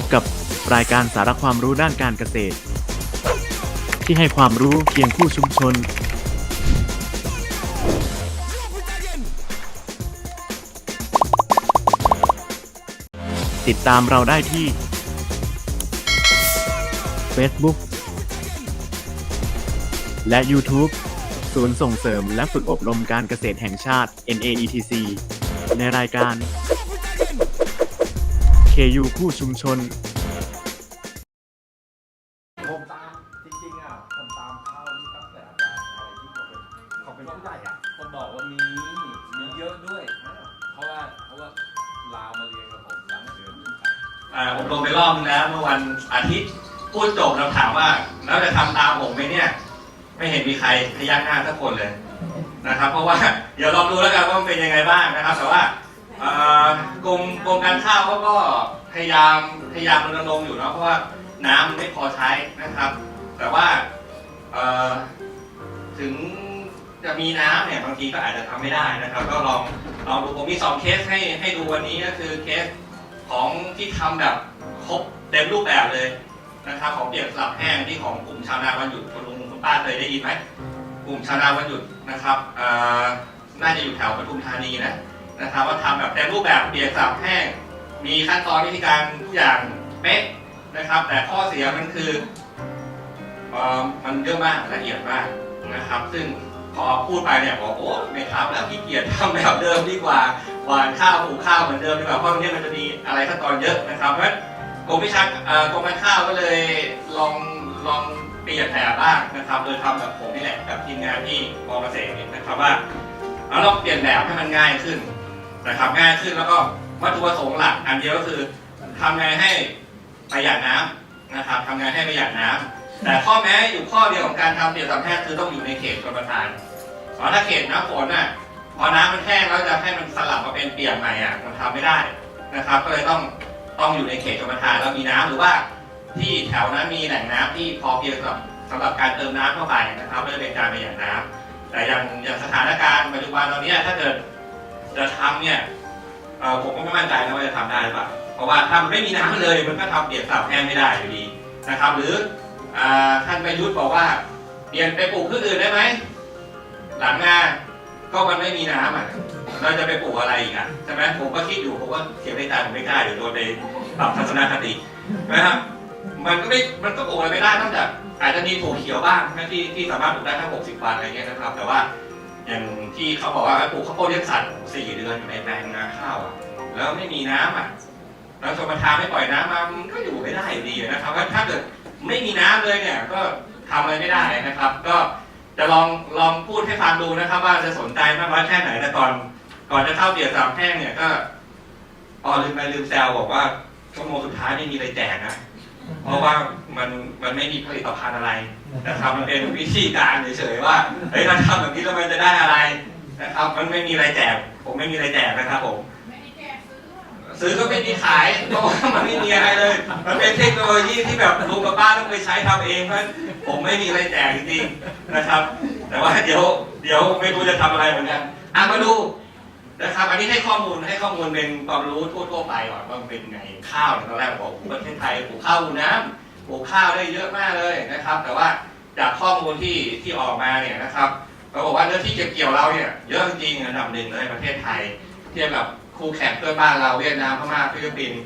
บกับรายการสาระความรู้ด้านการเกษตร ที่ให้ความรู้เคียงคู่ชุมชน ติดตามเราได้ที่ Facebook และ YouTube ศูนย์ส่งเสริมและฝึกอบรมการเกษตรแห่งชาติ NAETC ในรายการ KU คู่ชุมชน ผมตามจริงๆอะผมตามเขานี่ตั้งแต่อาจารย์อะไรที่เขาเป็นเขาเป็นผู้ใหญ่อะก็บอกว่ามีมีเยอะด้วย เพราะว่าเพราะว่าลาวมาเรียนกับผมหลังเดือนขึ้นไปอ่าผมลงไปรอบนึงแล้วเมื่อวันอาทิตย์พูดจบเราถามว่าแล้วจะทำตามผมไหมเนี่ย ไม่เห็นมีใครพยักหน้าสักคนเลยนะครับ เพราะว่าเดี๋ยวลองดูแล้วกันว่ามันเป็นยังไงบ้างนะครับ แต่ว่าเอ่อกรมกรมการข้าวเขาก็พยายามพยายามรณรงค์อยู่เนาะเพราะว่าน้ำมันไม่พอใช้นะครับ แต่ว่าเอ่อถึงจะมีน้ำเนี่ยบางทีก็อาจจะทำไม่ได้นะครับ ก็ลองลองดูผมมีสองเคสให้ให้ดูวันนี้ก็คือเคสของที่ทำแบบครบเต็มรูปแบบเลยนะครับของเปียกสลับแห้งที่ของกลุ่มชาวนาวันหยุดคุณลุงคุณป้าเคยได้ยินไหมกลุ่มชาวนาวันหยุดนะครับน่าจะอยู่แถวปทุมธานีนะ นะครับว่าทำแบบเต็มรูปแบบเปียกสลับแห้ง มีขั้นตอนวิธีการทุกอย่างเป๊ะนะครับ แต่ข้อเสียมันคือมันเยอะมากละเอียดมากนะครับ ซึ่งพอพูดไปเนี่ยบอกโอ้ไม่ทำแล้วขี้เกียจทำแบบเดิมดีกว่าหวานข้าวปลูกข้าวเหมือนเดิมดีกว่าเพราะตรงนี้มันจะมีอะไรขั้นตอนเยอะนะครับเพราะฉะนั้นกรมวิชาเอ่อกรมการข้าวก็เลยลองลองเปลี่ยนแบบบ้างนะครับโดยทำแบบผมนี่แหละกับทีมงานที่มอเกษตรเนี่ยนะครับว่าเราลองเปลี่ยนแบบให้มันง่ายขึ้น นะครับง่ายขึ้นแล้วก็วัตถุประสงค์หลักอันเดียวก็คือทำไงให้ประหยัดน้ำนะครับทำไงให้ประหยัดน้ำแต่ข้อแม้อยู่ข้อเดียวของการทำเปลี่ยนสัมแพทย์คือต้องอยู่ในเขตชลประทานเพราะถ้าเขตน้ำฝนน่ะพอน้ำมันแห้งแล้วจะให้มันสลับมาเป็นเปียกใหม่อะมันทำไม่ได้นะครับ ก็เลยต้องต้องอยู่ในเขตชลประทานแล้วมีน้ำหรือว่าที่แถวนั้นมีแหล่งน้ำที่พอเพียงสำหรับสำหรับการเติมน้ำเข้าไปนะครับไม่ได้เป็นการประหยัดน้ำแต่อย่างอย่างสถานการณ์ปัจจุบันตอนนี้ถ้าเกิด จะทำเนี่ยผมก็ไม่มั่นใจนะว่าจะทำได้หรือเปล่าเพราะว่าถ้ามันไม่มีน้ำเลยมันก็ทำเปียกสลับแห้งไม่ได้อยู่ดีนะครับ หรืออท่านประยุทธ์บอกว่าเปลี่ยนไปปลูกพืชอื่นได้ไหมหลังงานก็มันไม่มีน้ำอะเราจะไปปลูกอะไรอีกอะใช่ไหมผมก็คิดอยู่ผมก็เขียนในใจผมไม่กล้าเดี๋ยวโดนไปปรับทัศนคตินะครับมันก็ไม่มันก็ปลูกอะไรไม่ได้นอกจากอาจจะมีปลูกเขียวบ้างที่ที่สามารถปลูกได้แค่หกสิบวันอะไรเงี้ยนะครับ แต่ว่า อย่างที่เขาบอกว่าปลูกข้าวโพดเลี้ยงสัตว์สี่เดือนอยู่ในแปลงนาข้าวอะแล้วไม่มีน้ำอะแล้วชมประทานไม่ปล่อยน้ำมามันก็อยู่ไม่ได้อยู่ดีนะครับถ้าเกิดไม่มีน้ำเลยเนี่ยก็ทำอะไรไม่ได้นะครับ ก็จะลองลองพูดให้ฟังดูนะครับ ว่าจะสนใจมากน้อยแค่ไหนแต่ก่อน ก่อนจะเข้าเบียร์สามแห้งเนี่ยก็พอลืมไปลืมแซวบอกว่าชั่วโมงสุดท้ายไม่มีอะไรแจกนะเพราะว่า มันมันไม่มีผลิตภัณฑ์อะไรนะครับ มันเป็นวิธีการเฉยๆว่าเฮ้ยถ้าทำแบบนี้แล้วมันจะได้อะไรนะครับ มันไม่มีอะไรแจกผมไม่มีอะไรแจกนะครับผมซื้อก็ไม่มีขายเพราะว่ามันไม่มีอะไรเลย มันเป็นเทคโนโลยีที่แบบลุงกับป้าต้องไปใช้ทำเองเพราะผมไม่มีอะไรแจกจริงๆนะครับ แต่ว่าเดี๋ยวเดี๋ยวไม่รู้จะทำอะไรเหมือนกันอะมาดูนะครับ อันนี้ให้ข้อมูลให้ข้อมูลเป็นความรู้ทั่วๆไปก่อนว่าเป็นไงข้าวตอนแรกบอกประเทศไทยปลูกข้าวน้ำ ปลูกข้าวได้เยอะมากเลยนะครับ แต่ว่าจากข้อมูลที่ที่ออกมาเนี่ยนะครับเขาบอกว่าเนื้อที่เก็บเกี่ยวเราเนี่ยเยอะจริงอันดับหนึ่งเลยประเทศไทย เทียบกับคู่แข่งเพื่อนบ้านเราเวียดนามพม่าฟิลิปปินส์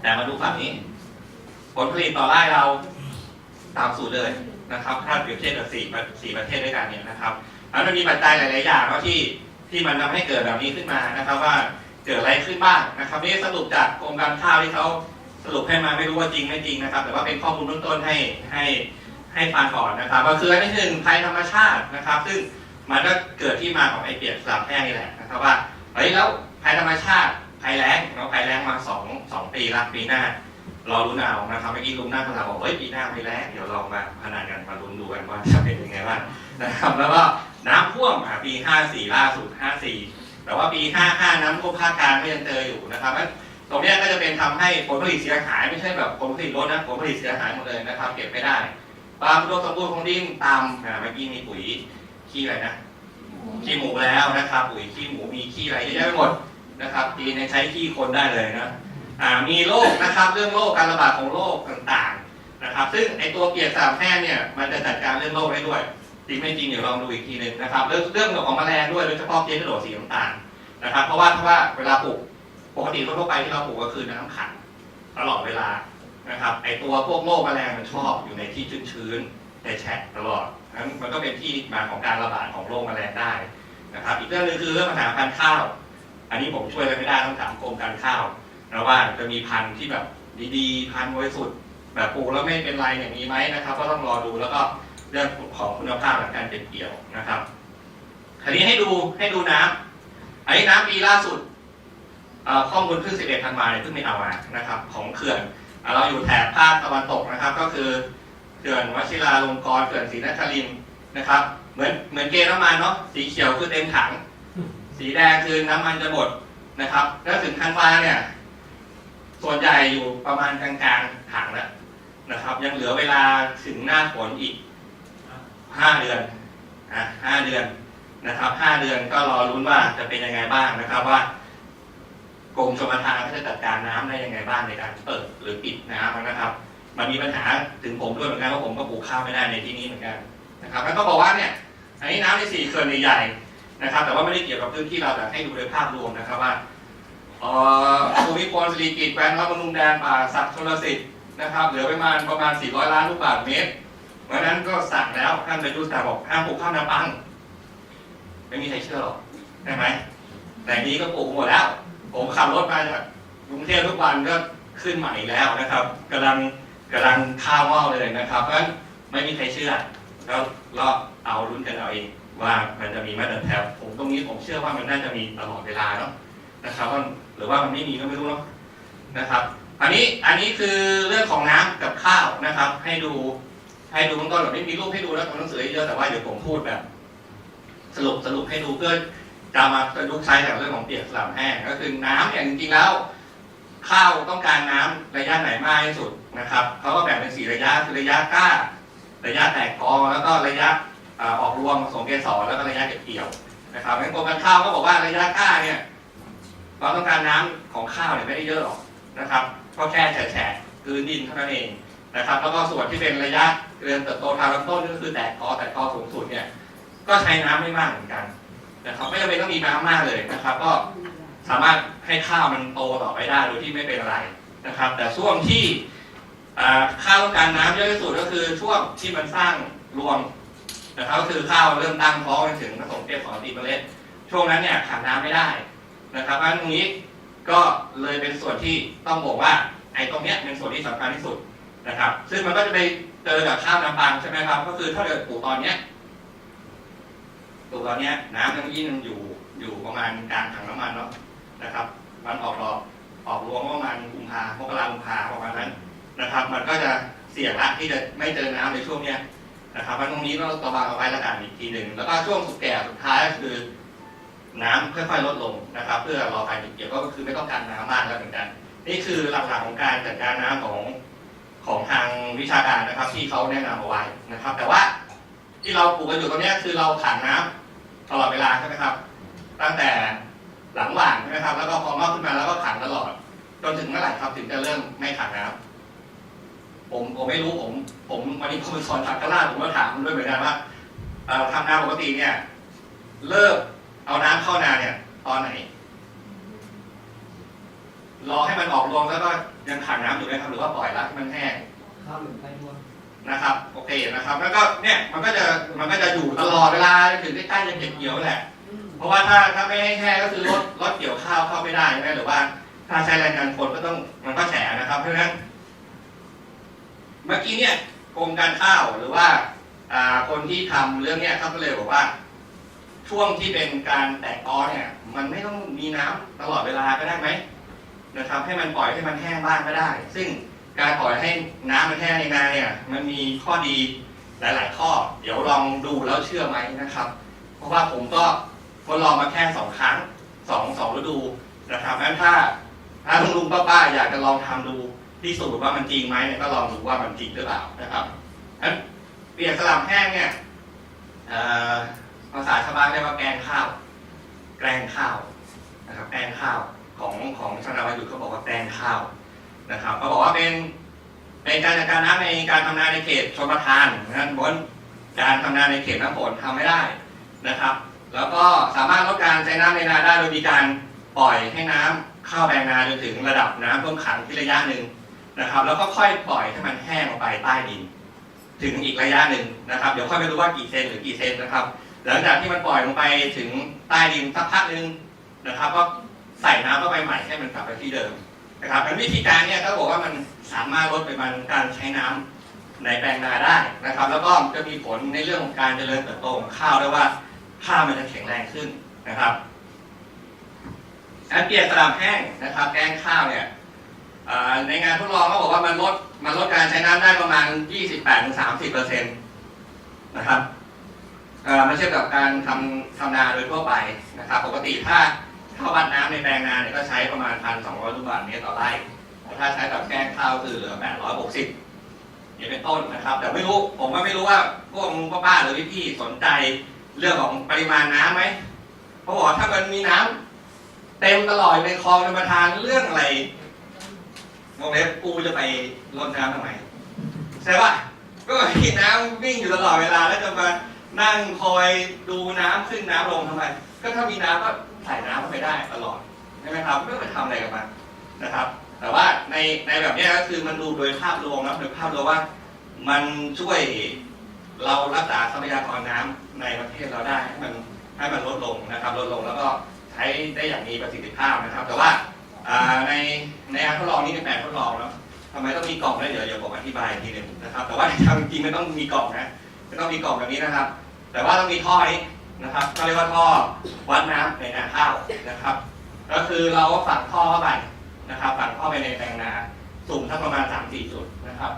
แต่มาดูฝั่งนี้ ผลผลิตต่อไร่เราตามสูตรเลยนะครับ ถ้าเปรียบเทียบกับสี่สี่ประเทศด้วยกันเนี่ยนะครับแล้วมันมีปัจจัยหลาย ๆ อย่างเนาะที่ที่มันทำให้เกิดแบบนี้ขึ้นมานะครับ ว่าเกิดอะไรขึ้นบ้างนะครับนี่สรุปจากกรมการข้าวที่เขา สรุปให้มาไม่รู้ว่าจริงไม่จริงนะครับ แต่ว่าเป็นข้อมูลเบื้องต้นให้ให้ให้ฟังก่อนนะครับ ก็คืออันที่หนึ่งภัยธรรมชาตินะครับ ซึ่งมันก็เกิดที่มาของไอเปียกสลับแห้งนี่แหละนะครับว่าเฮ้ยแล้วภัยธรรมชาติภัยแล้งเนาภัยแล้งมาสองสองปีละปีหน้ารอรุ้นเอานะครับเมื่อกี้ลุงหน้าคนถามบอกเฮ้ยปีหน้าภัยแล้งเดี๋ยวลองมาพนันกันมาลุ้นดูกันว่าจะเป็นยังไงบ้างนะครับ แล้วก็น้ำท่วมอะปี 54 ล่าสุด 54 แต่ว่าปี 55 น้ำท่วมภาคกลางก็ยังเจออยู่นะครับ ตรงเนี้ยก็จะเป็นทำให้ผลผลิตเสียหายไม่ใช่แบบผลผลิตลดนะผลผลิตเสียหายหมดเลยนะครับ เก็บไม่ได้ความอุดมสมบูรณ์ของดินตามอ่าเมื่อกี้มีปุ๋ยขี้อะไรนะขี้หมูแล้วนะครับ ปุ๋ยขี้หมูมีขี้อะไรเยอะแยะไปหมดนะครับปีนี้ใช้ขี้คนได้เลยนะอ่ามีโรคนะครับเรื่องโรคการระบาดของโรคต่างๆนะครับ ซึ่งไอตัวเกียร์สามแพร่เนี่ยมันจะจัดการเรื่องโรคได้ด้วยจริงไม่จริงเดี๋ยวลองดูอีกทีหนึ่งนะครับเรื่องเรื่องของแมลงด้วยโดยเฉพาะเกสกระโดดสีน้ำตาลนะครับ เพราะว่าถ้าว่าเวลาปลูก ปกติทั่วไปที่เราปลูกก็คือน้ำขังตลอดเวลานะครับไอตัวพวกโรคแมลงมันชอบอยู่ในที่ชื้นๆแฉะตลอดนั้นมันก็เป็นที่มาของการระบาดของโรคแมลงได้นะครับ อีกเรื่องหนึงคือเรื่องปัญหาพันธุ์ข้าว อันนี้ผมช่วยอะไรไม่ได้ต้องถามกรมการข้าวนะว่าจะมีพันธุ์ที่แบบดีๆ พันธุ์บริสุทธิ์แบบปลูกแล้วไม่เป็นไรเนี่ยมีไหมนะครับ ก็ต้องรอดูแล้วก็เรื่องของคุณภาพและการเก็บเกี่ยวนะครับทีนี้ให้ดูให้ดูน้ำอันนี้น้ำปีล่าสุด ข้อมูลเพิ่ง11 ธันวาเนี่ยเพิ่งม่เอามานะครับของเขื่อนเราอยู่แถบภาคตะวันตกนะครับ ก็คือเขื่อนวชิราลงกรณ์เขื่อนศรีนครินนะครับ เหมือนเหมือนเกณฑ์น้ำมันเนาะสีเขียวคือเต็มถัง สีแดงคือน้ำมันจะหมดนะครับ แล้วถึงธันวาเนี่ยส่วนใหญ่อยู่ประมาณกลางๆถังแล้วนะครับ ยังเหลือเวลาถึงหน้าฝนอีกห้าเดือนอะห้าเดือนนะครับห้าเดือนก็รอรุ้นว่าจะเป็นยังไงบ้างนะครับว่า กรมชลประทานเขาจะจัดการน้ำได้ยังไงบ้างในการเปิดหรือปิดน้ำนะครับ มันมีปัญหาถึงผมด้วยเหมือนกันว่าผมก็ปลูกข้าวไม่ได้ในที่นี้เหมือนกันนะครับ แล้วก็บอกว่าเนี่ยอันนี้น้ำในสี่เขื่อนใหญ่ๆนะครับ แต่ว่าไม่ได้เกี่ยวกับพื้นที่เราแต่ให้ดูโดยภาพรวมนะครับว่าอ่อภูมิพลสิริกิติ์แควน้อยบำรุงแดนป่าสักชลสิทธิ์นะครับเหลือประมาณประมาณ 400 ล้านลูกบาศก์เมตรเพราะฉะนั้นก็สั่งแล้วท่านนายกสั่งบอกห้ามปลูกข้าวนาปัง ไม่มีใครเชื่อหรอกใช่ไหมแต่นี้ก็ปลูกหมดแล้ว ผมขับรถมาจากกรุงเทพทุกวันก็ขึ้นใหม่แล้วนะครับกำลังกำลังข้าวเม่าเลยนะครับ เพราะฉะนั้นไม่มีใครเชื่อแล้วเราเอารุ่นกันเอาเองว่ามันจะมีมาตรฐานผมตรงนี้ผมเชื่อว่ามันน่าจะมีตลอดเวลาเนาะนะครับว่าหรือว่ามันไม่มีก็ไม่รู้เนาะนะครับ อันนี้อันนี้คือเรื่องของน้ำกับข้าวนะครับ ให้ดูให้ดูเบื้องต้นแบบไม่มีรูปให้ดูแล้วตัวหนังสือเยอะแต่ว่าเดี๋ยวผมพูดแบบ สรุปสรุปให้ดูเพื่อ จะมาประยุกต์ใช้กับเรื่องของเปียกสลับแห้งก็คือน้ำเนี่ยจริงๆแล้วข้าวต้องการน้ำระยะไหนมากที่สุดนะครับเขาก็แบ่งเป็นสี่ระยะคือระยะกล้า ระยะแตกกอแล้วก็ระยะออกรวงผสมเกสรแล้วก็ระยะเก็บเกี่ยวนะครับงั้นกรมการข้าวก็บอกว่าระยะกล้าเนี่ยเราต้องการน้ำของข้าวเนี่ยไม่ได้เยอะหรอกนะครับก็แค่แฉะคือดินเท่านั้นเองนะครับ แล้วก็ส่วนที่เป็นระยะเจริญเติบโตทางลำต้นก็คือแตกกอแตกกอสูงสุดเนี่ยก็ใช้น้ำไม่มากเหมือนกัน นะครับไม่จำเป็นต้องมีน้ำมากเลยนะครับ ก็สามารถให้ข้าวมันโตต่อไปได้โดยที่ไม่เป็นอะไรนะครับ แต่ช่วงที่ข้าวต้องการน้ำเยอะที่สุดก็คือช่วงที่มันสร้างรวงนะครับก็คือข้าวเริ่มตั้งท้องจนถึงผสมเกสรตีเมล็ด ช่วงนั้นเนี่ยขาดน้ำไม่ได้นะครับเพราะฉะนั้นตรงนี้ก็เลยเป็นส่วนที่ต้องบอกว่าไอ้ตรงเนี้ยเป็นส่วนที่สำคัญที่สุดนะครับ ซึ่งมันก็จะไปเจอกับข้าวน้ำปังใช่ไหมครับ ก็คือถ้าเกิดปลูกตอนเนี้ย ตอนเนี้น้ำยังยิ่งอยู่อยู่ประมาณกลางถังน้ำมันเนาะนะครับ มันออกดอกออกรวงประมาณกุมภามกรากุมภาประมาณนั้นนะครับ มันก็จะเสี่ยงละที่จะไม่เจอน้ำในช่วงเนี้ยนะครับมันตรงนี้เราระวังเอาไว้ละกันอีกทีหนึ่งแล้วก็ช่วงสุดแก่สุดท้ายก็คือ น้ำค่อยๆลดลงนะครับ เพื่อรอการเก็บเกี่ยวก็คือไม่ต้องการน้ำมากแล้วเหมือนกัน นี่คือหลักๆของการจัดการน้ำของของทางวิชาการนะครับ ที่เขาแนะนำเอาไว้นะครับ แต่ว่า ที่เราปลูกกันอยู่ตรงนี้คือเราขังน้ำตลอดเวลาใช่ไหมครับ ตั้งแต่หลังหว่างใช่ไหมครับ แล้วก็พอมากขึ้นมาแล้วก็ขังตลอด จนถึงเมื่อไหร่ครับถึงจะเริ่มไม่ขังน้ำผมผมไม่รู้ผม ผมวันนี้ผมเป็นสอนสักกราผมก็ถามด้วยเหมือนกันว่าเอ่อทำนาปกติเนี่ย เลิกเอาน้ำเข้านาเนี่ย ตอนไหน รอให้มันออกรวงแล้วก็ยังขังน้ำอยู่ไหมครับ หรือว่าปล่อยละให้มันแห้งข้าวหรือไก่นวล นะครับโอเคนะครับ แล้วก็เนี่ยมันก็จะมันก็จะอยู่ตลอดเวลาจนถึงใกล้ๆจะเก็บเกี่ยวแหละ เพราะว่าถ้าถ้าไม่ให้แห้งก็คือรถรถเกี่ยวข้าวเข้าไม่ได้ใช่ไหมหรือว่า ถ้าใช้แรงงานคนก็ต้องมันก็แฉะนะครับเพราะฉะนั้นเมื่อกี้เนี่ยกรมการข้าวหรือว่าอ่าคนที่ทำเรื่องเนี้ยเขาก็เลยบอกว่า ช่วงที่เป็นการแตกกอเนี่ย มันไม่ต้องมีน้ำตลอดเวลาก็ได้ไหมนะครับ ให้มันปล่อยให้มันแห้งบ้างก็ได้ ซึ่ง การปล่อยให้น้ำมันแห้งในนาเนี่ยมันมีข้อดีหลาย ๆ ข้อ เดี๋ยวลองดูแล้วเชื่อไหมนะครับ เพราะว่าผมก็ทดลองมาแค่สองครั้งสองสองฤดูนะครับงั้นถ้าถ้าลุงลุงป้าป้าอยากจะลองทำดูพิสูจน์ว่ามันจริงไหมเนี่ยก็ลองดูว่ามันจริงหรือเปล่านะครับอันเปียกสลับแห้งเนี่ยภาษาชาวบ้านเรียกว่าแกงข้าว แกงข้าวนะครับแกงข้าวของของชาวนาวายุทธเขาบอกว่าแปลงข้าว นะครับเขาบอกว่าเป็นเป็นการจัดการน้ำในการทำนาในเขตชนประทานนะครับบนการทำนาในเขตน้ำฝนทำไม่ได้นะครับ แล้วก็สามารถลดการใช้น้ำในนาได้โดยมีการปล่อยให้น้ำเข้าแปลงนาจนถึงระดับน้ำท่วมขังที่ระยะหนึ่งนะครับ แล้วก็ค่อยปล่อยให้มันแห้งลงไปใต้ดิน ถึงอีกระยะหนึ่งนะครับ เดี๋ยวค่อยไปดูว่ากี่เซนหรือกี่เซนนะครับ หลังจากที่มันปล่อยลงไปถึงใต้ดินสักพักหนึ่งนะครับ ก็ใส่น้ำเข้าไปใหม่ให้มันกลับไปที่เดิม นะครับเป็นวิธีการเนี่ยเขาบอกว่ามันสามารถลดปริมาณการใช้น้ำในแปลงนาได้นะครับ แล้วก็จะมีผลในเรื่องของการเจริญเติบโตของข้าวด้วยว่าข้าวมันจะแข็งแรงขึ้นนะครับการเปลี่ยนสลับแห้งนะครับ แกงข้าวเนี่ยในงานทดลองเขาบอกว่ามันลดมันลดการใช้น้ำได้ประมาณ 28-30%เปอร์เซ็นต์นะครับเอ่อมาเทียบกับการทำทำนาโดยทั่วไปนะครับ ปกติถ้า ถ้าวัดน้ำในแปลงนาเนี่ยก็ใช้ประมาณ1,200ลูกบาศก์เมตรต่อไร่แต่ถ้าใช้กับแกงข้าวคือเหลือ860นี่เป็นต้นนะครับ แต่ไม่รู้ผมก็ไม่รู้ว่าพวกลุงป้าๆหรือพี่ๆสนใจเรื่องของปริมาณน้ำไหมเพราะว่าถ้ามันมีน้ำเต็มตลอดในคลองในประทานเรื่องอะไรวงเล็บกูจะไปรดน้ำทำไมใช่ปะก็มีน้ำวิ่งอยู่ตลอดเวลาแล้วจะมานั่งคอยดูน้ำขึ้นน้ำลงทำไม ก็ถ้ามีน้ำก็ ใส่น้ำเข้าไปได้ตลอดใช่ไหมครับไม่ต้องไปทำอะไรกับมันนะครับ แต่ว่าในในแบบนี้ก็คือมันดูโดยภาพรวมนะโดยภาพรวมว่ามันช่วยเรารักษาทรัพยากรน้ำในประเทศเราได้ให้มันให้มันลดลงนะครับ ลดลงแล้วก็ใช้ได้อย่างมีประสิทธิภาพนะครับ แต่ว่าในในการทดลองนี้เป็นแบบทดลองเนาะทำไมต้องมีกล่องด้วยเดี๋ยวเดี๋ยวผมอธิบายอีกทีหนึงนะครับ แต่ว่าทางจริงไม่ต้องมีกล่องนะไม่ต้องมีกล่องแบบนี้นะครับ แต่ว่าต้องมีท่อนี้ นะครับ ก็เรียกว่าท่อวัดน้ำในนาข้าวนะครับ ก็คือเราฝังท่อเข้าไปนะครับ ฝังท่อไปในแปลงนาสูงสักประมาณสามสี่จุดนะครับ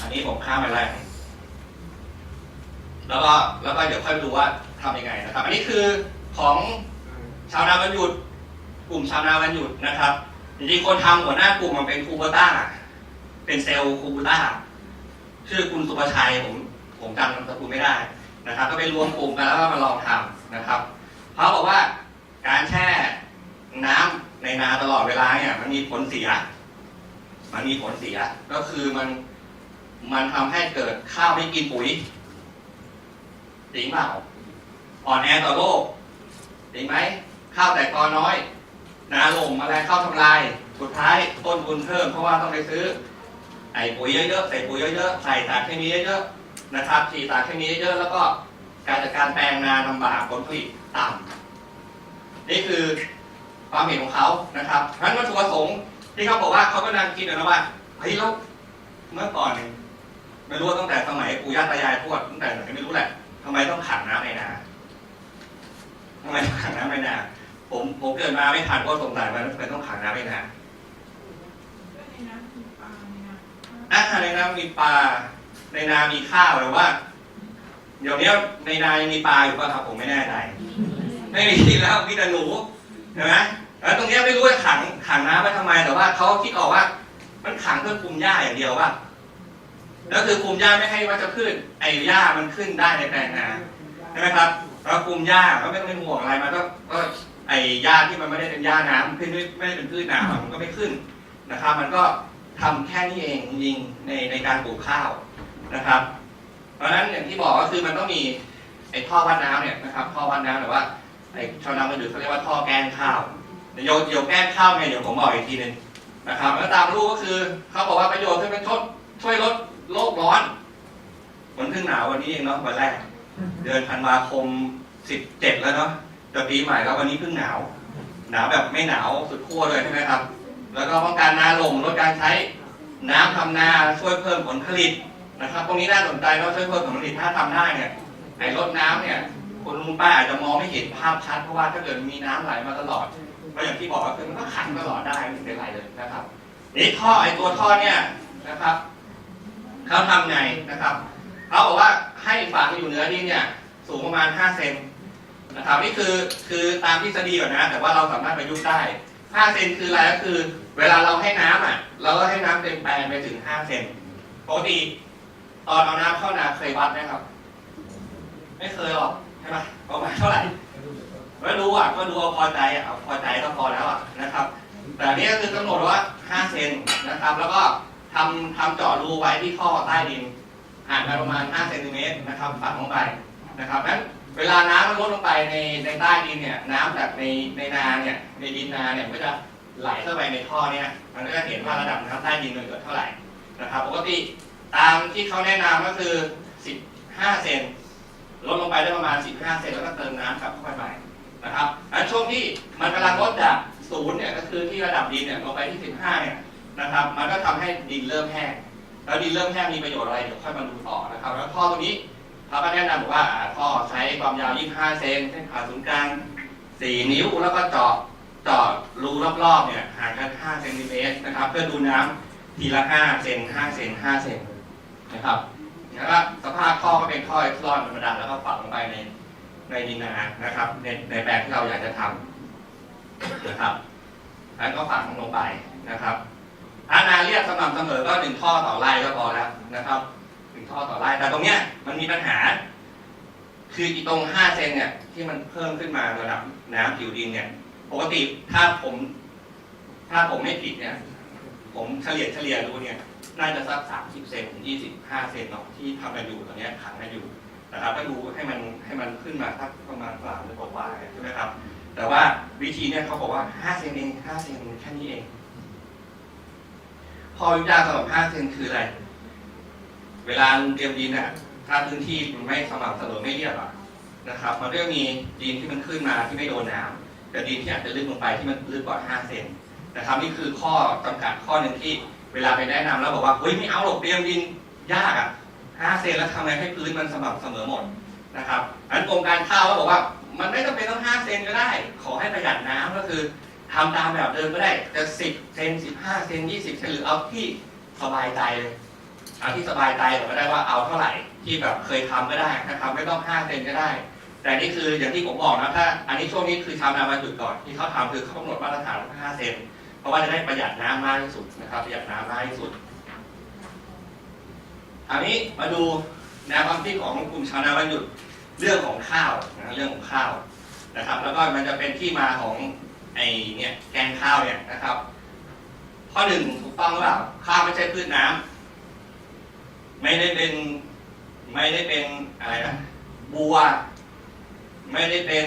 อันนี้ผมข้ามไปแล้วแล้วก็แล้วก็เดี๋ยวค่อยดูว่าทำยังไงนะครับ อันนี้คือของชาวนาวันหยุด กลุ่มชาวนาวันหยุดนะครับจริงๆคนทำหัวหน้ากลุ่มมันเป็นคูเบต้า เป็นเซลล์คูเบต้าชื่อคุณสุภชัยผมผมจำนามสกุลไม่ได้ นะครับ ก็ไปรวมกลุ่มกันแล้วก็มาลองทำนะครับเขาบอกว่าการแช่น้ำในนาตลอดเวลาเนี่ย มันมีผลเสีย มันมีผลเสีย ก็คือมันมันทำให้เกิดข้าวไม่กินปุ๋ยจริงเปล่าอ่อนแอต่อโลกจริงไหมข้าวแตกกอน้อยนาลงมาแรงเข้าทำลาย สุดท้ายต้นทุนเพิ่มเพราะว่าต้องไปซื้อใส่ปุ๋ยเยอะๆใส่ปุ๋ยเยอะๆใส่สารเคมีเยอะๆ นะครับฉีดสารเคมีเยอะๆแล้วก็การจัดการแปลงนาลำบากผลผลิตต่ำนี่คือความเห็นของเขานะครับเพราะฉะนั้นวัตถุประสงค์ที่เขาบอกว่าเขาก็นั่งคิดนะว่าเฮ้ยแล้วเมื่อก่อนเนี่ยไม่รู้ว่าตั้งแต่สมัยปู่ย่าตายายทวดตั้งแต่ไหนไม่รู้แหละทำไมต้องขังน้ำในนาทำไมต้องขังน้ำในนาผมผมเกิดมาไม่ทันก็สงสัยว่าทำไมต้องขังน้ำในนาอาหารในน้ำมีปลา ในนามีข้าวหรือว่า เดี๋ยวนี้ในนายังมีปลาอยู่ป่ะครับผมไม่แน่ใจไม่มีแล้วมีแต่หนูเห็นไหมแล้วตรงนี้ไม่รู้ว่าขังขังน้ำไว้ทำไมแต่ว่าเขาคิดออกว่า มันขังเพื่อคุมหญ้าอย่างเดียวป่ะแล้วคือคุมหญ้าไม่ให้วัชพืชไอ้หญ้ามันขึ้นได้ในแปลงนาใช่ไหมครับแล้วคุมหญ้าก็ไม่ต้องเป็นห่วงอะไรมันก็ก็ไอ้หญ้าที่มันไม่ได้เป็นหญ้าน้ำขึ้นไม่ไม่ได้เป็นพืชน้ำมันก็ไม่ขึ้นนะครับ มันก็ทำแค่นี้เองจริงในในการปลูกข้าว นะครับ เพราะฉะนั้นอย่างที่บอกก็คือมันต้องมีไอ้ท่อวัดน้ำเนี่ยนะครับท่อวัดน้ำหรือว่าไอ้ชาวนามันอยู่เขาเรียกว่าท่อแกนข้าวเดี๋ยวเดี๋ยวแกนข้าวไงเดี๋ยวผมบอกอีกทีหนึ่งนะครับแล้วตามรูปก็คือเขาบอกว่าประโยชน์คือเป็นชดช่วยลดโลกร้อนมันเพิ่งหนาววันนี้เองเนาะวันแรก เดือนธันวาคม17แล้วเนาะจะปีใหม่แล้ววันนี้เพิ่งหนาว หนาวแบบไม่หนาวสุดขั้วเลยใช่ไหมครับ แล้วก็ป้องกันนาลงลดการใช้น้ำทำนาช่วยเพิ่มผลผลิต นะครับตรงนี้น่าสนใจเราช่วยเพิ่มผลผลิตถ้าทำได้เนี่ยไอ้ลดน้ำเนี่ยคุณลุงป้าอาจจะมองไม่เห็นภาพชัดเพราะว่าถ้าเกิดมีน้ำไหลมาตลอดก็อย่างที่บอกก็คือมันก็ขังตลอดได้ไม่เป็นไรเลยนะครับนี่ท่อไอ้ตัวท่อเนี่ยนะครับเขาทำไงนะครับเขาบอกว่าให้ฝังอยู่เหนือดินเนี่ยสูงประมาณ 5 เซนนะครับนี่คือคือตามทฤษฎีก่อนนะ แต่ว่าเราสามารถประยุกต์ได้ 5 เซนคืออะไรก็คือ เวลาเราให้น้ำอะ เราก็ให้น้ำเต็มแปลงไปถึง 5 เซนปกติ ตอนเอาน้ำเข้านาเคยวัดไหมครับ ไม่เคยหรอกใช่ไหมประมาณเท่าไหร่ไม่รู้อะก็ดูเอาพอใจอะเอาพอใจก็พอแล้วอะนะครับ แต่นนี้ก็คือกำหนดว่า 5 เซนนะครับ แล้วก็ทำทำเจาะรูไว้ที่ท่อใต้ดินห่างกันประมาณ 5 เซนติเมตรนะครับฝังลงไปนะครับนั้นเวลาน้ำมันลดลงไปในในใต้ดินเนี่ยน้ำจากในในนาเนี่ยในดินนาเนี่ยมันก็จะไหลเข้าไปในท่อเนี่ยมันก็จะเห็นว่าระดับน้ำใต้ดินมันเกิดเท่าไหร่นะครับ ปกติ ตามที่เขาแนะนำก็คือ 15 เซนลดลงไปได้ประมาณ 15 เซนแล้วก็เติมน้ำกลับเข้าไปใหม่นะครับอันช่วงที่มันกำลังลดจากศูนย์เนี่ยก็คือที่ระดับดินเนี่ยลงไปที่ 15 เนี่ยนะครับ มันก็ทำให้ดินเริ่มแห้ง แล้วดินเริ่มแห้งมีประโยชน์อะไรเดี๋ยวค่อยมาดูต่อนะครับ แล้วท่อตัวนี้เขาก็แนะนำบอกว่าอ่าท่อใช้ความยาว 25 เซนเส้นผ่าศูนย์กลาง 4 นิ้วแล้วก็เจาะเจาะรูรอบๆเนี่ยห่างกัน 5 เซนติเมตรนะครับ เพื่อดูน้ำทีละ 5 เซน 5 เซน 5 เซน นะครับแล้วก็สภาพท่อก็เป็นท่อเอฟลอนธรรมดาแล้วก็ฝังลงไปในในดินนานะครับในในแบบที่เราอยากจะทำนะครับแล้วก็ฝังลงไปนะครับอานาเรียกสม่ำเสมอก็หนึ่งท่อต่อไร่ก็พอแล้วนะครับหนึ่งท่อต่อไร่แต่ตรงเนี้ยมันมีปัญหา คืออีตรงห้าเซนเนี่ยที่มันเพิ่มขึ้นมาระดับน้ำผิวดินเนี่ยปกติถ้าผม ถ้าผมไม่ผิดเนี่ย ผมเฉลี่ยเฉลี่ยดูเนี่ย น่าจะสักสามสิบเซนถึงยี่สิบห้าเซนเนาะที่ทำกันอยู่ตอนนี้ขังกันอยู่นะครับก็ดูให้มันให้มันขึ้นมาสักประมาณกว่าหรือกว่าใช่ไหมครับ แต่ว่าวิธีเนี่ยเขาบอกว่าห้าเซนเองห้าเซนแค่นี้เอง พอยุยาสำหรับ5เซนคืออะไร เวลาเตรียมดินอะถ้าพื้นที่มันไม่สม่ำเสมอไม่เรียบอะนะครับ มันก็จะมีดินที่มันขึ้นมาที่ไม่โดนน้ำแต่ดินที่อาจจะลึกลงไปที่มันลึกกว่า 5 เซนนะครับนี่คือข้อจำกัดข้อหนึ่งที่ เวลาไปแนะนำแล้วบอกว่าเฮ้ยไม่เอาหรอกเตรียมดินยากอะ5เซนแล้วทำไงให้พื้นมันสม่ำเสมอหมดนะครับอันกรมการข้าวก็บอกว่า มันไม่จำเป็นต้อง5เซนก็ได้ ขอให้ประหยัดน้ำก็คือทำตามแบบเดิมก็ได้จะ10เซน15เซน20เซนหรือเอาที่สบายใจเลยเอาที่สบายใจก็ได้ว่าเอาเท่าไหร่ที่แบบเคยทำก็ได้นะครับ ไม่ต้อง5เซนก็ได้ แต่นี่คืออย่างที่ผมบอกนะถ้าอันนี้ช่วงนี้คือชาวนามาจุดก่อนที่เขาทำคือเขากำหนดมาตรฐาน5เซน ราะว่าจะได้ประหยัดน้ำมากที่สุดนะครับ ประหยัดน้ำมากที่สุดอันนี้มาดูแนวความคิดของกลุ่มชาวนาวันหยุดเรื่องของข้าวนะเรื่องของข้าวนะครับ แล้วก็มันจะเป็นที่มาของไอเนี่ยแกงข้าวเนี่ยนะครับ ข้อหนึ่งถูกต้องหรือเปล่าข้าวไม่ใช่พืชน้ำไม่ได้เป็นไม่ได้เป็นอะไรนะบัว ไม่ได้เป็น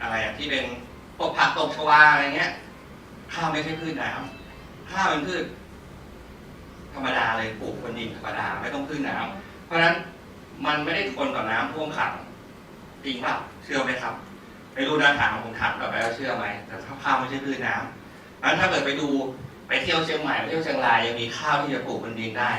อะไรที่เป็นพวกผักตบชวาอะไรเงี้ย ข้าวไม่ใช่พืชน้ำข้าวเป็นพืชธรรมดาเลยปลูกบนดินธรรมดาไม่ต้องพืชน้ำเพราะฉะนั้นมันไม่ได้ทนต่อน้ำท่วมขังจริงเปล่าเชื่อไหมครับไม่รู้นะถามผมถามกลับไปว่าเชื่อไหมแต่ถ้าข้าวไม่ใช่พืชน้ำงั้นถ้าเกิดไปดูไปเที่ยวเชียงใหม่ไปเที่ยวเชียงรายยังมีข้าวที่จะปลูกบนดินได้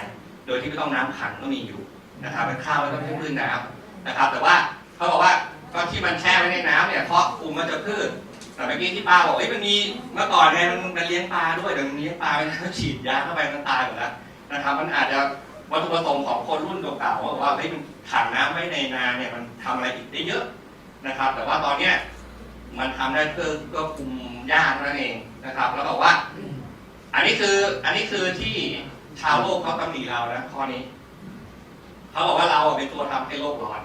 โดยที่ไม่ต้องน้ำขังก็มีอยู่นะครับเป็นข้าวไม่ต้องใช้พืชน้ำนะครับ แต่ว่าเขาบอกว่าก็ที่มันแช่ไว้ในน้ำเนี่ยเพราะคุมมันจะพืช แต่เมื่อกี้ที่ป้าบอกเอ้ยมันมีเมื่อก่อนไงมันมันเลี้ยงปลาด้วยแต่มันเลี้ยงปลาไปแล้วฉีดยาเข้าไปมันตายหมดแล้วนะครับ มันอาจจะวัตถุประสงค์ของคนรุ่นเก่าๆว่าว่าเฮ้ยมันขังน้ำไว้ในนาเนี่ยมันทำอะไรอีกได้เยอะนะครับ แต่ว่าตอนเนี้ยมันทำได้เพื่อเพื่อคุมหญ้าเท่านั้นเองนะครับ แล้วบอกว่า อันนี้คืออันนี้คือที่ชาวโลกเขาตำหนิเรานะข้อนี้เขาบอกว่าเราเป็นตัวทำให้โลกร้อน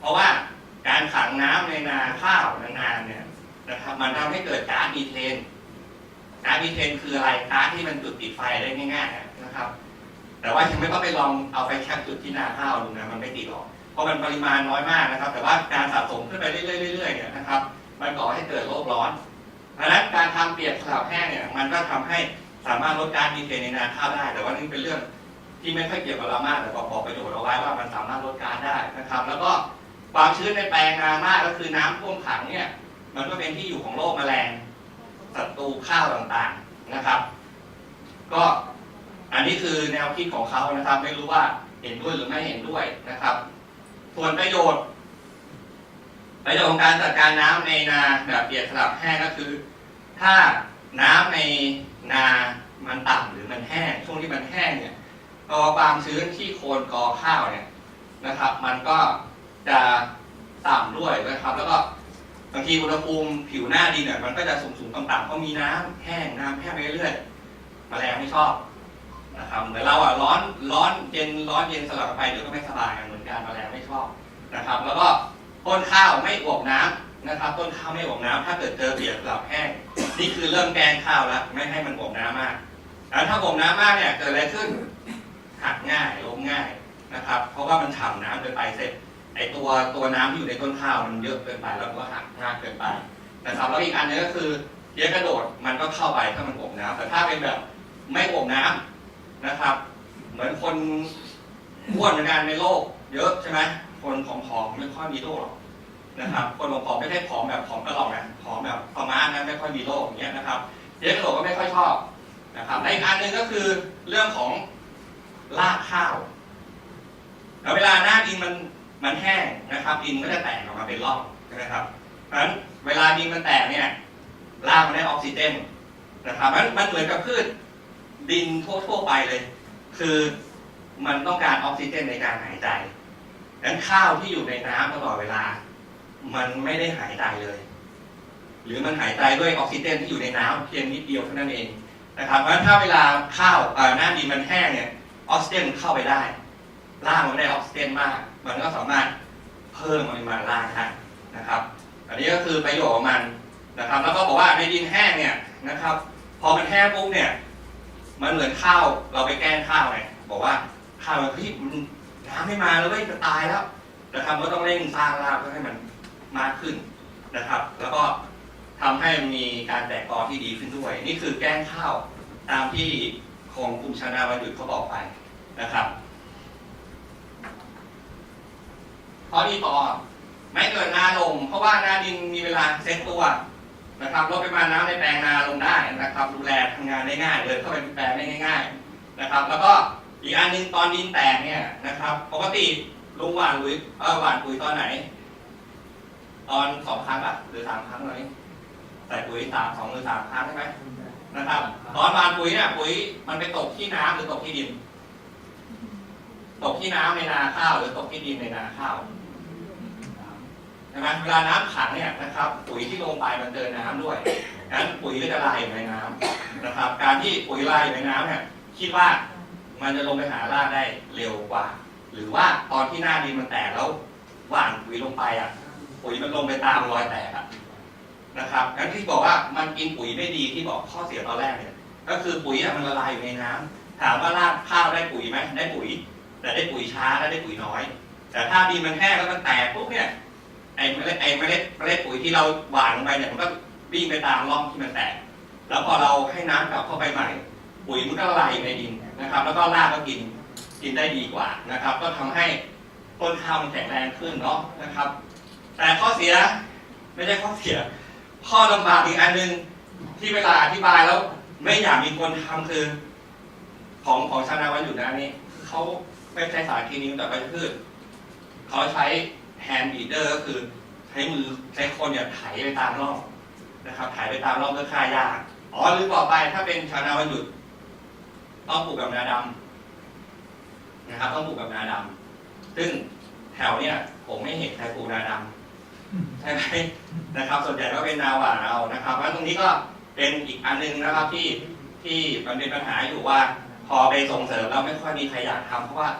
เพราะว่า การขังน้ำในนาข้าวนานๆเนี่ยนะครับ มันทำให้เกิดก๊าซมีเทนก๊าซมีเทนคืออะไรก๊าซที่มันจุดติดไฟได้ง่ายๆนะครับ แต่ว่ายังไม่ต้องไปลองเอาไฟแคปจุดที่นาข้าวดูนะมันไม่ติดหรอกเพราะมันปริมาณน้อยมากนะครับ แต่ว่าการสะสมขึ้นไปเรื่อยๆเนี่ยนะครับ มันก่อให้เกิดโลกร้อนดังนั้นการทำเปียกสลับแห้งเนี่ย มันก็ทำให้สามารถลดการมีเทนในนาข้าวได้ แต่ว่านี่เป็นเรื่องที่ไม่ค่อยเกี่ยวกับเรามากแต่บอกประโยชน์เอาไว้ว่ามันสามารถลดการได้นะครับ แล้วก็ ความชื้นในแปลงนามากก็คือน้ำท่วมขังเนี่ย มันก็เป็นที่อยู่ของโรคแมลงศัตรูข้าวต่างๆนะครับ ก็อันนี้คือแนวคิดของเขานะครับ ไม่รู้ว่าเห็นด้วยหรือไม่เห็นด้วยนะครับ ส่วนประโยชน์ ประโยชน์ของการจัดการน้ำในนาแบบเปียกสลับแห้งก็คือ ถ้าน้ำในนามันต่ำหรือมันแห้งช่วงที่มันแห้งเนี่ยกอความชื้นที่โคนกอข้าวเนี่ยนะครับ มันก็ จะต่ำด้วยนะครับ แล้วก็บางทีอุณหภูมิผิวหน้าดินเนี่ยมันก็จะสูงสูงๆต่ำๆเพราะมีน้ำแห้งน้ำแห้งไปเรื่อยๆแมลงไม่ชอบนะครับเหมือนเราอะร้อนร้อนเย็นร้อนเย็นสลับกันไปเดี๋ยวก็ไม่สบายเหมือนกันมแมลงไม่ชอบนะครับ แล้วก็ต้นข้าวไม่อวบน้ำนะครับ ต้นข้าวไม่อวบน้ำถ้าเกิดเจอเปียกสลับแห้งนี่คือเริ่มแกงข้าวแล้วไม่ให้มันอวบน้ำมากแล้วถ้าอวบน้ำมากเนี่ยเกิดอะไรขึ้นหักง่ายล้มง่ายนะครับ เพราะว่ามันฉ่ำน้ำเกินไปเสร็จ ไอตัวตัวน้ำที่อยู่ในต้นข้าวมันเยอะเกินไปแล้วก็หักง่ายเกินไปนะครับแล้วอีกอันหนึงก็คือเยอะกระโดดมันก็เข้าไปถ้ามันอบน้ำแต่ถ้าเป็นแบบไม่อบน้ำนะครับ เหมือนคนอ้วนเหมือนกันในโลก เยอะใช่ไหมคนผอมๆไม่ค่อยมีโรคหรอกนะครับ คนผอมๆไม่ได้ผอมแบบผอมกระหล่องนะผอมแบบประมาณนั้นไม่ค่อยมีโรคอย่างเงี้ยนะครับเยอะกระโดดก็ไม่ค่อยชอบนะครับและอีกอันหนึ่งก็คือเรื่องของรากข้าวแล้วเวลาหน้าดินมัน มันแห้งนะครับดินก็จะแตกออกมาเป็นร่องใช่ไหมครับเพราะฉะนั้นเวลาดินมันแตกเนี่ยรากมันได้ออกซิเจนนะครับมันมันเหมือนกับพืชดินทั่วๆไปเลย คือมันต้องการออกซิเจนในการหายใจดังนั้นข้าวที่อยู่ในน้ำตลอดเวลา มันไม่ได้หายใจเลย หรือมันหายใจด้วยออกซิเจนที่อยู่ในน้ำเพียงนิดเดียวเท่านั้นเองนะครับเพราะฉะนั้นถ้าเวลาข้าวเอ่อหน้าดินมันแห้งเนี่ยออกซิเจนมันเข้าไปได้รากมันได้ออกซิเจนมาก มันก็สามารถเพิ่มปริมาณรากได้นะครับ อันนี้ก็คือประโยชน์ของมันนะครับ แล้วก็บอกว่าในดินแห้งเนี่ยนะครับ พอมันแห้งปุ๊บเนี่ยมันเหมือนข้าวเราไปแกล้งข้าวไงบอกว่าข้าวเฮ้ยมันน้ำไม่มาแล้วเว้ยจะตายแล้วนะครับก็ต้องเร่งสร้างรากเพื่อให้มันมากขึ้นนะครับ แล้วก็ทำให้มีการแตกกอที่ดีขึ้นด้วย นี่คือแกล้งข้าวตามที่ของกลุ่มชนาวันหยุดเขาบอกไปนะครับ ข้อที่ต่อไม่เกิดนาลง เพราะว่านาดินมีเวลาเซ็ตตัวนะครับลดปริมาณน้ำในแปลงนาลงได้นะครับดูแลทำงานได้ง่ายเลยเข้าไปแปลงได้ง่าย ๆนะครับ แล้วก็อีกอันหนึงตอนดินแตกเนี่ยนะครับปกติลุงหว่านปุ๋ยเออหว่านปุ๋ยตอนไหน ตอนสองครั้งอะหรือสามครั้งเลยใส่ปุ๋ยสามสองหรือสามครั้งใช่ไหมนะครับ ตอนหวานปุ๋ยเนี่ยปุ๋ยมันไปตกที่น้ำหรือตกที่ดิน ตกที่น้ำในนาข้าว หรือตกที่ดินในนาข้าว ใช่ไหมเวลาน้ำขังเนี่ยนะครับปุ๋ยที่ลงไปมันเจอน้ำด้วยงั้นปุ๋ยก็จะลายอยู่ในน้ำนะครับ การที่ปุ๋ยลายอยู่ในน้ำเนี่ยคิดว่ามันจะลงไปหารากได้เร็วกว่า หรือว่าตอนที่หน้าดินมันแตกแล้วหว่านปุ๋ยลงไปอะปุ๋ยมันลงไปตามรอยแตกอะนะครับงั้นที่บอกว่ามันกินปุ๋ยไม่ดีที่บอกข้อเสียตอนแรกเนี่ย ก็คือปุ๋ยอะมันละลายอยู่ในน้ำถามว่ารากข้าวได้ปุ๋ยไหมได้ปุ๋ย แต่ได้ปุ๋ยช้าและได้ปุ๋ยน้อย แต่ถ้าดินมันแห้งแล้วมันแตกปุ๊บเนี่ย ไอ้เมล็ดไอ้เมล็ดเมล็ดปุ๋ยที่เราหว่านลงไปเนี่ยมันก็วิ่งไปตามร่องที่มันแตก แล้วพอเราให้น้ำกลับเข้าไปใหม่ ปุ๋ยมันก็ละลายในดินนะครับ แล้วก็รากก็กินกินได้ดีกว่านะครับ ก็ทำให้ต้นข้าวมันแข็งแรงขึ้นเนาะนะครับ แต่ข้อเสียไม่ใช่ข้อเสีย ข้อลำบากอีกอันหนึ่งที่เวลาอธิบายแล้ว ไม่อยากมีคนทำคือ ของของชานาวันอยู่นะนี่เขาไม่ใช้สารเคมีแต่ไปพืชเขาใช้ แฮนด์บีเดอร์ก็คือใช้มือใช้คนเนี่ยไถไปตามร่องนะครับไถไปตามร่องเพื่อฆ่าหญ้าอ๋อลืมบอกไปถ้าเป็นชาวนาวันหยุดต้องปลูกแบบนาดำนะครับ ต้องปลูกแบบนาดำซึ่งแถวเนี่ย ผมไม่เห็นใครปลูกนาดำใช่ไหมนะครับ ส่วนใหญ่ก็เป็นนาหวานเอานะครับเพราะตรงนี้ก็เป็นอีกอันหนึงนะครับที่ที่มันเป็นปัญหาอยู่ว่า พอไปส่งเสริมแล้วไม่ค่อยมีใครอยากทำเพราะว่า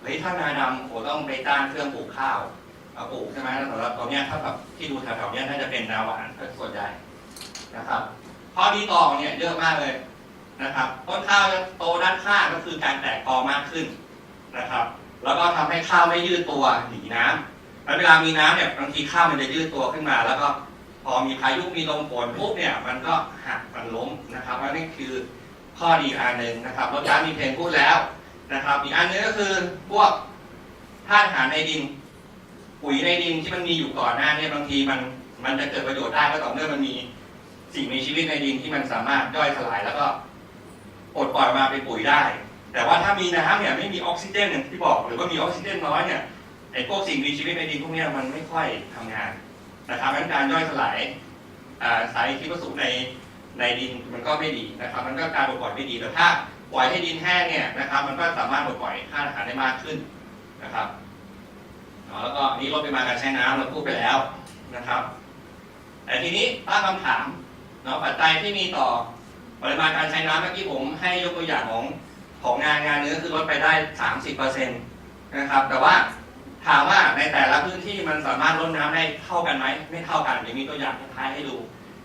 เฮ้ยถ้านาดำโหต้องไปจ้างเครื่องปลูกข้าว ปลูกใช่ไหมแล้วสำหรับตรงเนี้ยถ้าแบบที่ดูแถวๆเนี้ยน่าจะเป็นนาหวานก็ส่วนใหญ่นะครับข้อดีต่อเนี่ยเยอะมากเลยนะครับต้นข้าวจะโตด้านข้างก็คือการแตกกอมากขึ้นนะครับ แล้วก็ทำให้ข้าวไม่ยืดตัวหนีน้ำแล้วเวลามีน้ำเนี่ยบางทีข้าวมันจะยืดตัวขึ้นมา แล้วก็พอมีพายุมีลมฝนปุ๊บเนี่ยมันก็หักมันล้มนะครับอันนี้คือข้อดีอันหนึ่งนะครับรถการมีเพลงพูดแล้วนะครับ อีกอันหนึงก็คือพวกธาตุอาหารในดิน ปุ๋ยในดินที่มันมีอยู่ก่อนหน้าเนี่ยบางทีมันมันจะเกิดประโยชน์ได้ก็ต่อเมื่อมันมีสิ่งมีชีวิตในดินที่มันสามารถย่อยสลายแล้วก็ปลดปล่อยมาเป็นปุ๋ยได้ แต่ว่าถ้ามีน้ำเนี่ยไม่มีออกซิเจนอย่างที่บอก หรือว่ามีออกซิเจนน้อยเนี่ยไอ้พวกสิ่งมีชีวิตในดินพวกนี้มันไม่ค่อยทำงานนะครับงั้นการย่อยสลายสารที่ผสมในในดินมันก็ไม่ดีนะครับ มันก็การปลดปล่อยไม่ดีแต่ถ้าปล่อยให้ดินแห้งเนี่ยนะครับ มันก็สามารถปลดปล่อยธาตุอาหารได้มากขึ้นนะครับ แล้วก็นี่ลดปริมาณการใช้น้ำเราพูดไปแล้วนะครับ แต่ทีนี้ตั้งคำถามเนาะปัจจัยที่มีต่อปริมาณการใช้น้ำเมื่อกี้ผมให้ยกตัวอย่างของของงานงานนึงคือลดไปได้สามสิบเปอร์เซ็นต์นะครับ แต่ว่าถามว่าในแต่ละพื้นที่มันสามารถลดน้ำได้เท่ากันไหมไม่เท่ากันเดี๋ยวมีตัวอย่างท้ายให้ดู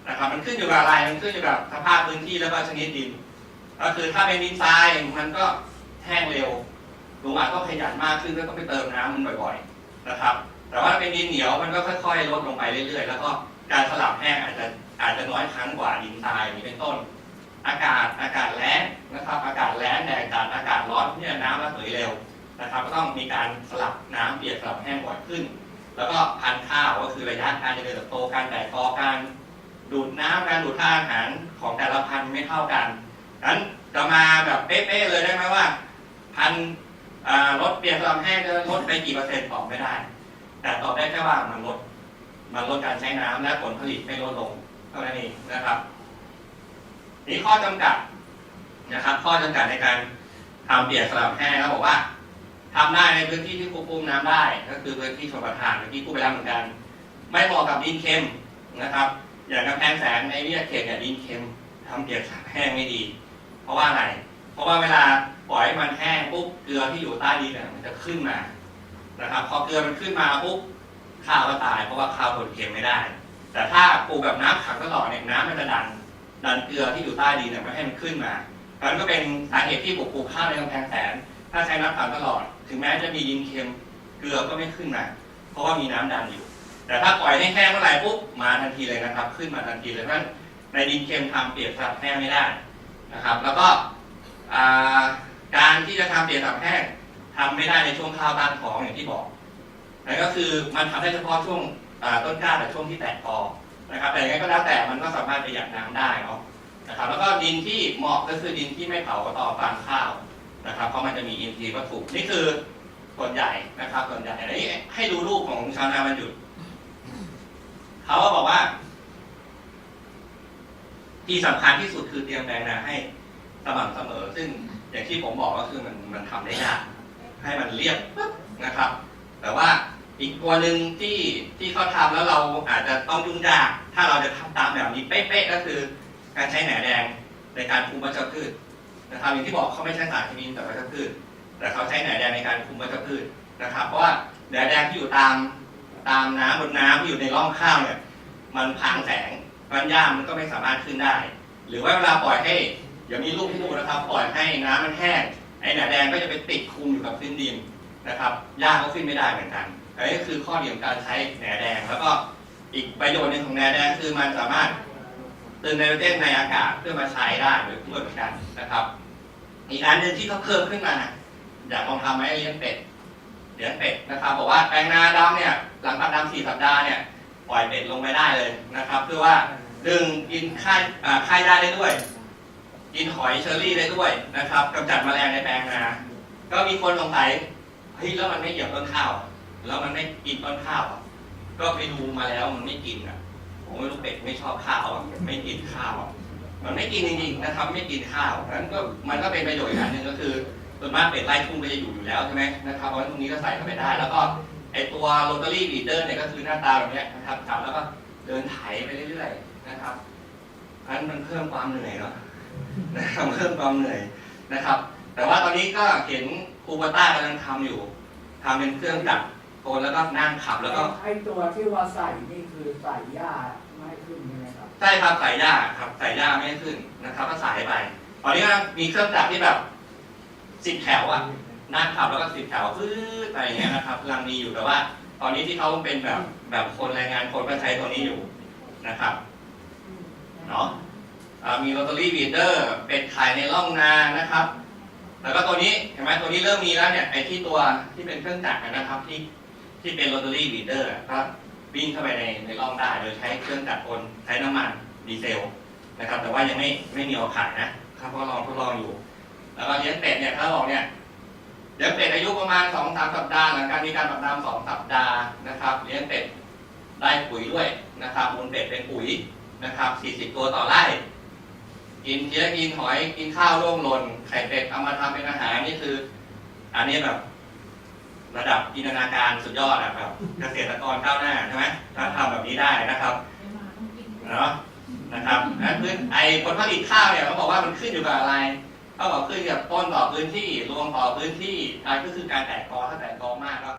นะครับมันขึ้นอยู่กับอะไรมันขึ้นอยู่กับสภาพพื้นที่แล้วก็ชนิดดิน ก็คือถ้าเป็นดินทรายมันก็แห้งเร็วลุงอาจก็ขยันมากขึ้นก็ต้องไปเติมน้ำมันบ่อย นะครับ แต่ว่าเป็นดินเหนียวมันก็ค่อยๆลดลงไปเรื่อยๆ แล้วก็การสลับแห้งอาจจะอาจจะน้อยครั้งกว่าดินทรายนี้เป็นต้น อากาศอากาศแล้งนะครับ อากาศแล้งแดดจัดอากาศร้อนเนี่ยน้ำระเหยเร็วนะครับ ก็ต้องมีการสลับน้ำเปียกสลับแห้งบ่อยขึ้น แล้วก็พันธุ์ข้าวก็คือระยะการเจริญเติบโตการแตกกอการดูดน้ำการดูดธาตุอาหารของแต่ละพันธุ์ไม่เท่ากันนั้นจะมาแบบเป๊ะๆเลยได้ไหมว่า พันธุ์ อ่ารถเปียกสลับแห้งจะลดไปกี่เปอร์เซ็นต์ตอบไม่ได้ แต่ตอบได้แค่ว่ามันลด มันลดการใช้น้ำและผลผลิตไม่ลดลงเท่านั้นเองนะครับนี่ข้อจำกัดนะครับ ข้อจำกัดในการทำเปียกสลับแห้งเขาบอกว่าทำได้ในพื้นที่ที่ควบคุมน้ำได้ ก็คือพื้นที่ชลประทานเมื่อกี้พูดไปแล้วเหมือนกัน ไม่เหมาะกับดินเค็มนะครับ อย่างกำแพงแสนในวิทยาเขตเนี่ยดินเค็มทำเปียกสลับแห้งไม่ดี เพราะว่าอะไร เพราะว่าเวลา ปล่อยให้มันแห้งปุ๊บเกลือที่อยู่ใต้ดินเนี่ยมันจะขึ้นมานะครับ พอเกลือมันขึ้นมาปุ๊บข้าวก็ตายเพราะว่าข้าวทนเค็มไม่ได้ แต่ถ้าปลูกแบบน้ำขังตลอดเนี่ยน้ำมันจะดันดันเกลือที่อยู่ใต้ดินเนี่ยไม่ให้มันขึ้นมาเพราะฉะนั้นก็เป็นสาเหตุที่ปลูกข้าวในกำแพงแสน ถ้าใช้น้ำขังตลอด ถึงแม้จะมีดินเค็มเกลือก็ไม่ขึ้นมาเพราะว่ามีน้ำดันอยู่ แต่ถ้าปล่อยให้แห้งเมื่อไหร่ปุ๊บมาทันทีเลยนะครับ ขึ้นมาทันทีเลยเพราะฉะนั้นในดินเค็มทำเปียกสลับแห้งไม่ได้นะครับ แล้วก็ การที่จะทำเปียกสลับแห้งทำไม่ได้ในช่วงข้าวตั้งท้องอย่างที่บอกนั่นก็คือมันทำได้เฉพาะช่วงต้นกล้าแต่ช่วงที่แตกกอนะครับ แต่ยังไงก็แล้วแต่มันก็สามารถประหยัดน้ำได้เนาะนะครับ แล้วก็ดินที่เหมาะก็คือดินที่ไม่เผาต่อฟางข้าวนะครับเพราะมันจะมีอินทรีย์วัตถุนี่คือส่วนใหญ่นะครับส่วนใหญ่อันนี้ให้ดูรูปของชาวนาวันหยุดเขาก็บอกว่า ที่สำคัญที่สุดคือเตรียมแปลงนาให้สม่ำเสมอ ซึ่ง อย่างที่ผมบอกก็คือมันมันทำได้ยากให้มันเรียบปึ๊บนะครับ แต่ว่าอีกตัวหนึ่งที่ที่เขาทำแล้วเราอาจจะต้องยุ่งยากถ้าเราจะทำตามแบบนี้เป๊ะๆก็คือ การใช้แหนแดงในการคุมวัชพืชนะครับอย่างที่บอกเขาไม่ใช้สารเคมีแต่วัชพืชแต่เขาใช้แหนแดงในการคุมวัชพืชนะครับ เพราะว่าแหนแดงที่อยู่ตามตามน้ำบนน้ำที่อยู่ในร่องข้าวเนี่ยมันพังแสงมันหญ้ามันก็ไม่สามารถขึ้นได้ หรือว่าเวลาปล่อยให้ เดี๋ยวมีรูปให้ดูนะครับปล่อยให้น้ำมันแห้งไอ้แหนแดงก็จะไปติดคุมอยู่กับพื้นดินนะครับหญ้าก็ขึ้นไม่ได้เหมือนกันอันนี้คือข้อดีของการใช้แหนแดง แล้วก็อีกประโยชน์หนึ่งของแหนแดงคือมันสามารถตึงไนโตรเจนในอากาศเพื่อมาใช้ได้โดยด้วยเหมือนกันนะครับ อีกอันหนึ่งที่เขาเพิ่มขึ้นมาอยากลองทำไหมเลี้ยงเป็ดเลี้ยงเป็ดนะครับบอกว่าแปลงนาดำเนี่ยหลังตัดดำสี่สัปดาห์เนี่ยปล่อยเป็ดลงไปได้เลยนะครับ เพื่อว่าดึงกินค่ายาค่ายได้ได้ด้วย กินหอยเชอรี่ได้ด้วยนะครับกำจัดแมลงในแปลงนา ก็มีคนสงสัยเฮ้ยแล้วมันไม่เหยียบต้นข้าว แล้วมันไม่กินต้นข้าว ก็ไปดูมาแล้วมันไม่กินอะผมไม่รู้เป็ดไม่ชอบข้าวอะไม่กินข้าวมันไม่กินจริงๆนะครับ ไม่กินข้าวนั้นก็มันก็เป็นประโยชน์อีกอันหนึ่งก็คือส่วนมากเป็ดไล่ทุ่งก็จะอยู่อยู่แล้วใช่ไหมนะครับเพราะตรงนี้ก็ใส่เข้าไปได้ แล้วก็ไอตัวโรตารี่บีเดอร์เนี่ยก็คือหน้าตาแบบนี้นะครับจับแล้วก็เดินไถไปเรื่อยๆนะครับอันนั้นมันเพิ่มความเหนื่อยเนาะ นะครับเพิ่มความเหนื่อยนะครับ แต่ว่าตอนนี้ก็เห็นครูบาต้ากำลังทำอยู่ทำเป็นเครื่องจักรโกนแล้วก็นั่งขับแล้วก็ไอตัวที่ว่าใส่นี่คือใส่หญ้าไม่ให้ขึ้นใช่ไหมครับใช่ครับใส่หญ้าครับใส่หญ้าไม่ให้ขึ้นนะครับ ก็ใส่ไปตอนนี้ก็มีเครื่องจักรที่แบบสิบแถวอะนั่งขับแล้วก็สิบแถวพื้นไปอย่างเงี้ยนะครับกำลังมีอยู่แต่ว่า ตอนนี้ที่เขาเป็นแบบแบบคนแรงงานคนก็ใช้ตัวนี้อยู่นะครับเนาะอ่า มีโรตารี่บีเดอร์เป็ดไข่ในร่องนานะครับ แล้วก็ตัวนี้เห็นไหมตัวนี้เริ่มมีแล้วเนี่ยไอ้ที่ตัวที่เป็นเครื่องจักรนะครับที่ที่เป็นโรตารี่บีเดอร์ก็วิ่งเข้าไปในในร่องได้โดยใช้เครื่องจักรกลใช้น้ำมันดีเซลนะครับ แต่ว่ายังไม่ไม่มีเอาขายนะครับเพราะลองทดลองอยู่ แล้วก็เลี้ยงเป็ดเนี่ยถ้าบอกเนี่ยเลี้ยงเป็ดอายุประมาณสองสามสัปดาห์หลังการมีการปรับน้ำสองสัปดาห์นะครับเลี้ยงเป็ดได้ปุ๋ยด้วยนะครับมูลเป็ดเป็นปุ๋ยนะครับสี่สิบตัวต่อไร่ กินเชื้อกินหอยกินข้าวร่วงหล่นไข่เป็ดเอามาทำเป็นอาหารนี่คือ อันนี้แบบ ระดับจินตนาการสุดยอดอะครับ เกษตรกรก้าวหน้าใช่ไหมถ้าทำแบบนี้ได้นะครับเนาะนะครับนั้นพื้นไอผลผลิตข้าวเนี่ยเขาบอกว่ามันขึ้นอยู่กับอะไรเขาบอกขึ้นกับต้นต่อพื้นที่รวมต่อพื้นที่อะไรก็คือการแตกกอถ้าแตกกอมากก็